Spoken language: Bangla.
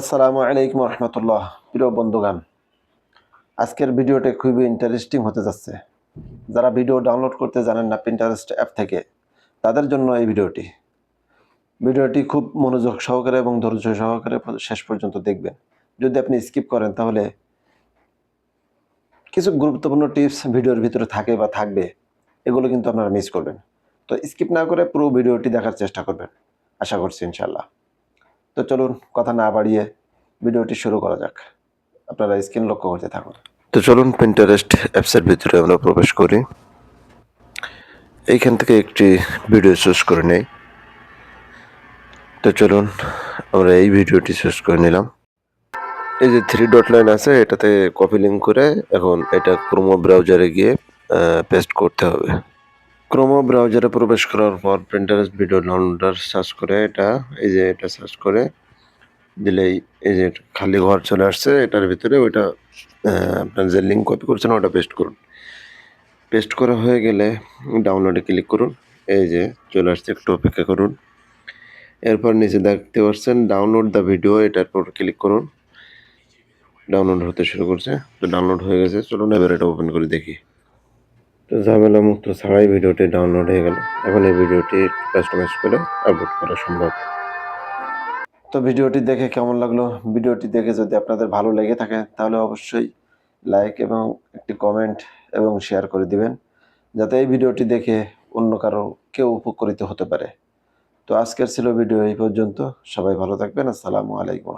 আসসালামু আলাইকুম রহমতুল্লাহ। প্রিয় বন্ধুগান আজকের ভিডিওটি খুবই ইন্টারেস্টিং হতে যাচ্ছে। যারা ভিডিও ডাউনলোড করতে জানেন না পিন্টারেস্ট অ্যাপ থেকে, তাদের জন্য এই ভিডিওটি। ভিডিওটি খুব মনোযোগ সহকারে এবং ধৈর্য সহকারে শেষ পর্যন্ত দেখবেন। যদি আপনি স্কিপ করেন, তাহলে কিছু গুরুত্বপূর্ণ টিপস ভিডিওর ভিতরে থাকে বা থাকবে, এগুলো কিন্তু আপনারা মিস করবেন। তো স্কিপ না করে পুরো ভিডিওটি দেখার চেষ্টা করবেন। আশা করছি ইনশাল্লাহ তো চলুন কথা না বাড়িয়ে ভিডিওটি শুরু করা যাক। আপনারা স্ক্রিন লক্ষ্য করতে থাকুন। তো চলুন পিন্টারেস্ট অ্যাপসের ভিতরে আমরা প্রবেশ করি। এইখান থেকে একটি ভিডিও চুজ করে নেই। তো চলুন আমরা এই ভিডিওটি চুজ করে নিলাম। এই যে থ্রি ডট লাইন আছে, এটাতে কপি লিঙ্ক করে এখন এটা ক্রোমো ব্রাউজারে গিয়ে পেস্ট করতে হবে। ক্রোমো ব্রাউজারে প্রবেশ করার পর প্রিন্টারেস্ট ভিডিও ডাউনলোডার সার্চ করে এটা, এই যে এটা সার্চ করে, দিলেই এই যে খালি ঘর চলে আসছে, এটার ভিতরে ওইটা আপনার যে লিঙ্ক কপি করছেন ওটা পেস্ট করুন। পেস্ট করা হয়ে গেলে ডাউনলোডে ক্লিক করুন, এই যে চলে আসছে, একটু অপেক্ষা করুন। এরপর নিচে দেখতে পাচ্ছেন ডাউনলোড দ্য ভিডিও এটার পর ক্লিক করুন। ডাউনলোড হতে শুরু করছে, তো ডাউনলোড হয়ে গেছে, চলুন এবার এটা ওপেন করে দেখি। তো ঝামেলা মুক্ত ছাড়াই ভিডিওটি ডাউনলোড হয়ে গেল। এখন এই ভিডিওটি কাস্টমাইজ করে আপলোড করা সম্ভব। তো ভিডিওটি দেখে কেমন লাগল? ভিডিওটি দেখে যদি আপনাদের ভালো লেগে থাকে, তাহলে অবশ্যই লাইক এবং একটি কমেন্ট এবং শেয়ার করে দিবেন, যাতে এই ভিডিওটি দেখে অন্য কারও কেউ উপকৃত হতে পারে। তো আজকের ছিল ভিডিও এই পর্যন্ত। সবাই ভালো থাকবেন। আসসালামু আলাইকুম।